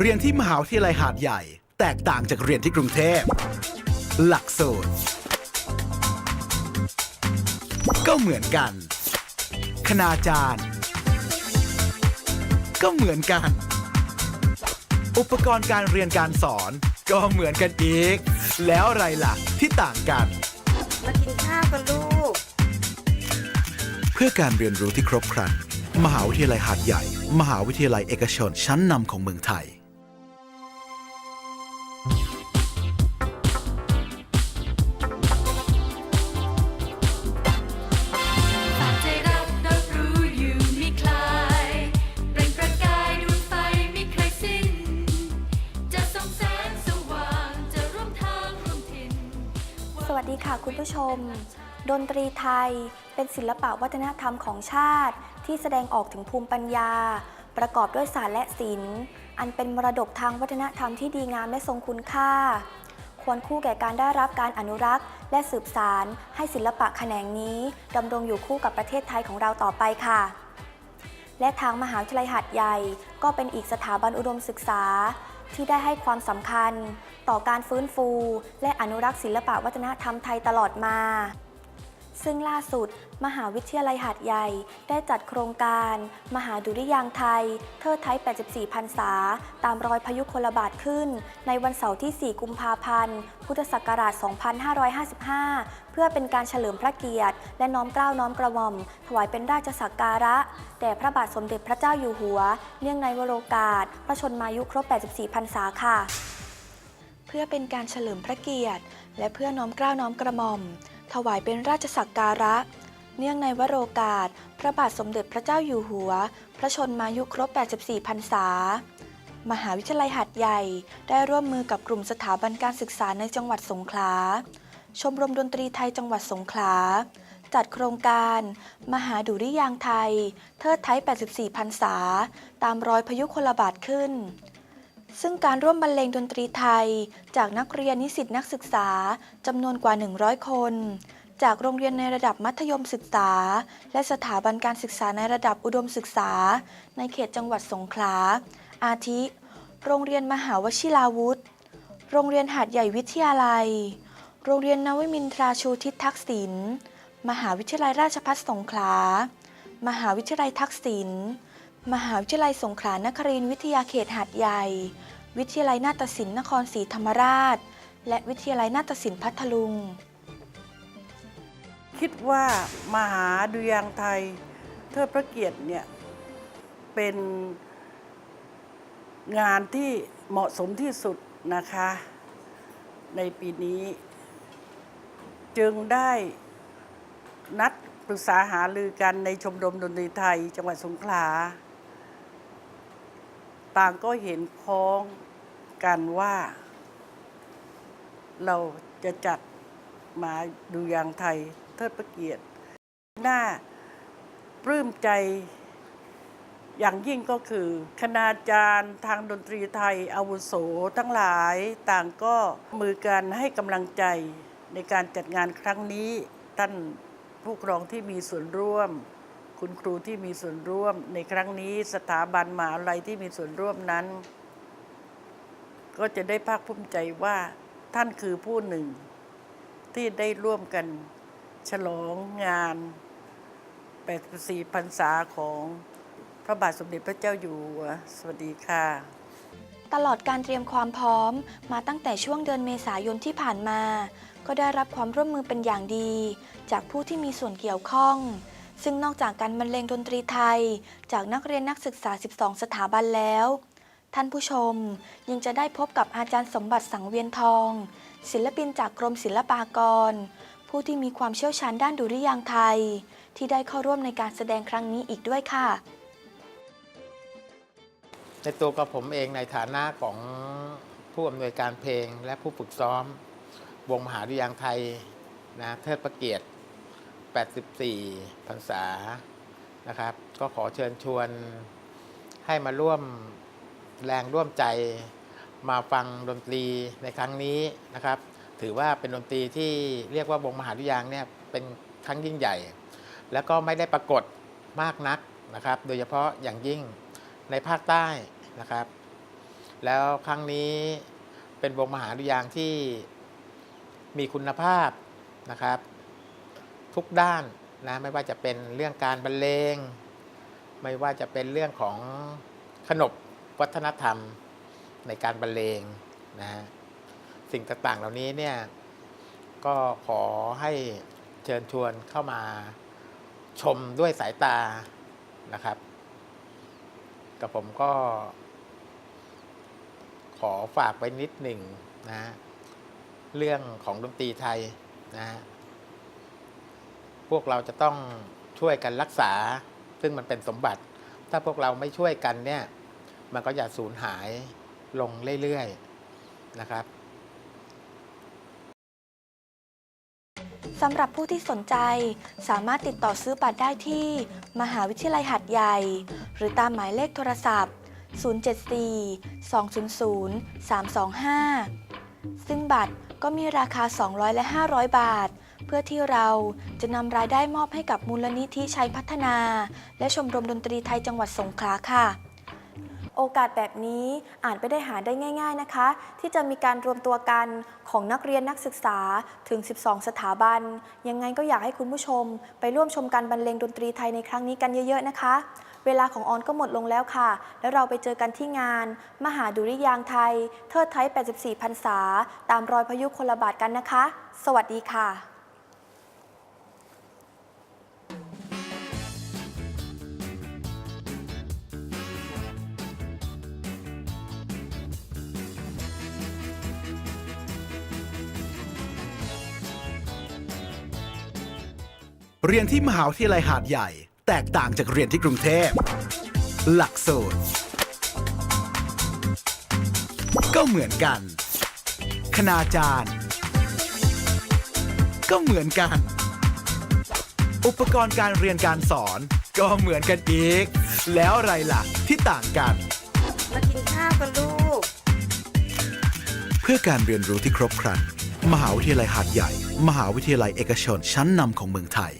เรียนที่มหาวิทยาลัยหาดใหญ่ แตกต่างจากเรียนที่กรุงเทพ หลักสูตร ก็เหมือนกัน คณาจารย์ ก็เหมือนกัน อุปกรณ์การเรียนการสอน ก็เหมือนกันอีก แล้วอะไรล่ะที่ต่างกัน มากินข้าวกันลูก เพื่อการเรียนรู้ที่ครบครัน มหาวิทยาลัยหาดใหญ่ มหาวิทยาลัยเอกชนชั้นนำของเมืองไทย คุณผู้ชม ดนตรีไทยเป็นศิลปะวัฒนธรรมของชาติ ที่แสดงออกถึงภูมิปัญญา ประกอบด้วยศาสตร์และศิลป์อันเป็นมรดกทางวัฒนธรรมที่ดีงามและทรงคุณค่า ควรคู่แก่การได้รับการอนุรักษ์ และสืบสารให้ศิลปะแขนงนี้ดำรงอยู่คู่กับประเทศไทยของเราต่อไปค่ะและทางมหาวิทยาลัยหาดใหญ่ ก็เป็นอีกสถาบันอุดมศึกษา ที่ได้ให้ความสำคัญ ต่อการฟื้นฟู และอนุรักษ์ศิลปะวัฒนธรรมไทยตลอดมา ซึ่งล่าสุด มหาวิทยาลัยหาดใหญ่ได้จัดโครงการ มหาดุริยางไทย เทิดไทย 84 พรรษา ตามรอยพยุคลบาทขึ้น ในวันเสาร์ที่ 4 กุมภาพันธ์ พุทธศักราช 2555 เพื่อเป็นการเฉลิมพระเกียรติ และน้อมเกล้าน้อมกระหม่อม ถวายเป็นราชสักการะแด่พระบาทสมเด็จพระเจ้าอยู่หัว เนื่องในวโรกาส พระชนมายุครบ 84 พรรษาค่ะ เพื่อเป็นการเฉลิมพระเกียรติ และเพื่อน้อมเกล้าน้อมกระหม่อม ถวายเป็นราชสักการะ เนื่องในวโรกาส พระบาทสมเด็จพระเจ้าอยู่หัว พระชนมายุครบ 84 พรรษามหาวิทยาลัยหัดใหญ่ ได้ร่วมมือกับกลุ่มสถาบันการศึกษาในจังหวัดสงขลา ชมรมดนตรีไทยจังหวัดสงขลา จัดโครงการ มหาดุริยางไทย เทิดไทย 84 พรรษา ตามรอยพยุคลบาทขึ้น ซึ่งการร่วมบรรเลงดนตรีไทย จากนักเรียนนิสิตนักศึกษาจำนวนกว่า 100 คน จากโรงเรียนในระดับมัธยมศึกษา และสถาบันการศึกษาในระดับอุดมศึกษา ในเขตจังหวัดสงขลา อาทิ โรงเรียนมหาวชิราวุธ โรงเรียนหาดใหญ่วิทยาลัย โรงเรียนนวมินทราชูทิศทักษิณ มหาวิทยาลัยราชภัฏสงขลา มหาวิทยาลัยทักษิณ มหาวิทยาลัยสงขลานครินทร์วิทยาเขตหาดใหญ่ วิทยาลัยนาฏศิลป์นครศรีธรรมราช และวิทยาลัยนาฏศิลป์พัทลุง คิดว่ามหาดุริยางค์ไทยเทิดพระเกียรติเนี่ยเป็นงานที่เหมาะสมที่สุดนะคะ ในปีนี้ จึงได้นัดปรึกษาหารือกันในชมรมดนตรีไทย จังหวัดสงขลา ต่างก็เห็นพ้องกันว่า เราจะจัดมาดูยางไทยเทิดพระเกียรติ หน่าปลื้มใจอย่างยิ่งก็คือคณาจารย์ทางดนตรีไทยอาวุโสทั้งหลายต่างก็มือกันให้กำลังใจในการจัดงานครั้งนี้ ท่านผู้ครองที่มีส่วนร่วม คุณครูที่มีส่วนร่วม ในครั้งนี้สถาบันมหาลัยที่มีส่วนร่วมนั้น ก็จะได้ภาคภูมิใจว่าท่านคือผู้หนึ่ง ที่ได้ร่วมกัน ฉลองงาน 84พรรษาของพระบาทสมเด็จพระเจ้าอยู่หัวสวัสดีค่ะ ตลอดการเตรียมความพร้อมมาตั้งแต่ช่วงเดือนเมษายนที่ผ่านมา ก็ได้รับความร่วมมือเป็นอย่างดี จากผู้ที่มีส่วนเกี่ยวข้อง ซึ่งนอกจากการบรรเลงดนตรีไทย จากนักเรียนนักศึกษา 12 สถาบันแล้ว ท่านผู้ชมยังจะได้พบกับอาจารย์สมบัติสังเวียนทอง ศิลปินจากกรมศิลปากร ผู้ที่มีความเชี่ยวชาญด้านดุริยางไทย ที่ได้เข้าร่วมในการแสดงครั้งนี้อีกด้วยค่ะ ในตัวกับผมเองในฐานะของผู้อำนวยการเพลงและผู้ฝึกซ้อม วงมหาดุริยางไทยนะเทิดพระเกียรติ 84พรรษานะครับ ก็ขอเชิญชวนให้มาร่วมแรงร่วมใจมาฟังดนตรีในครั้งนี้นะครับ ถือว่าเป็นดนตรีที่เรียกว่าวงมหาดุริยางเนี่ยเป็นครั้งยิ่งใหญ่ แล้วก็ไม่ได้ปรากฏมากนักนะครับ โดยเฉพาะอย่างยิ่งในภาคใต้นะครับ แล้วครั้งนี้เป็นวงมหาดุริยางที่มีคุณภาพนะครับ ทุกด้านนะไม่ว่าจะเป็นเรื่องการบรรเลง ไม่ว่าจะเป็นเรื่องของขนบวัฒนธรรมในการบรรเลงนะสิ่งต่างๆเหล่านี้เนี่ยก็ขอให้เชิญชวนเข้ามาชมด้วยสายตานะครับกับผมก็ ขอฝากไว้นิดหนึ่งนะฮะเรื่องของดนตรีไทยนะฮะ พวกเราจะต้องช่วยกันรักษา ซึ่งมันเป็นสมบัติ ถ้าพวกเราไม่ช่วยกันเนี่ย มันก็จะสูญหายลงเรื่อยๆนะครับสำหรับผู้ที่สนใจสามารถติดต่อซื้อบัตรได้ที่ มหาวิทยาลัยหัดใหญ่ หรือตามหมายเลขโทรศัพท์ 074 200 325 ซึ่งบัตรก็มีราคา 200 และ 500 บาท เพื่อที่เราจะนำรายได้มอบให้กับมูลนิธิชัยพัฒนา และชมรมดนตรีไทยจังหวัดสงขลาค่ะ โอกาสแบบนี้อานไปได้หาได้ง่าย ๆนะคะ ที่จะมีการรวมตัวกันของนักเรียนนักศึกษาถึง 12 สถาบัน ยังไงก็อยากให้คุณผู้ชม ไปร่วมชมการบรรเลงดนตรีไทยในครั้งนี้กันเยอะๆนะคะเวลาของออนก็หมดลงแล้วค่ะ แล้วเราไปเจอกันที่งาน มหาดุริยางไทย เทิดไทย 84พรรษา ตามรอยพยุคลบาทกันนะคะ สวัสดีค่ะ เรียนที่มหาวิทยาลัยหาดใหญ่ แตกต่างจากเรียนที่กรุงเทพ หลักสูตร ก็เหมือนกัน คณาจารย์ ก็เหมือนกัน อุปกรณ์การเรียนการสอน ก็เหมือนกันอีก แล้วอะไรล่ะที่ต่างกัน มากินข้าวกันลูก เพื่อการเรียนรู้ที่ครบครัน มหาวิทยาลัยหาดใหญ่ มหาวิทยาลัยเอกชนชั้นนำของเมืองไทย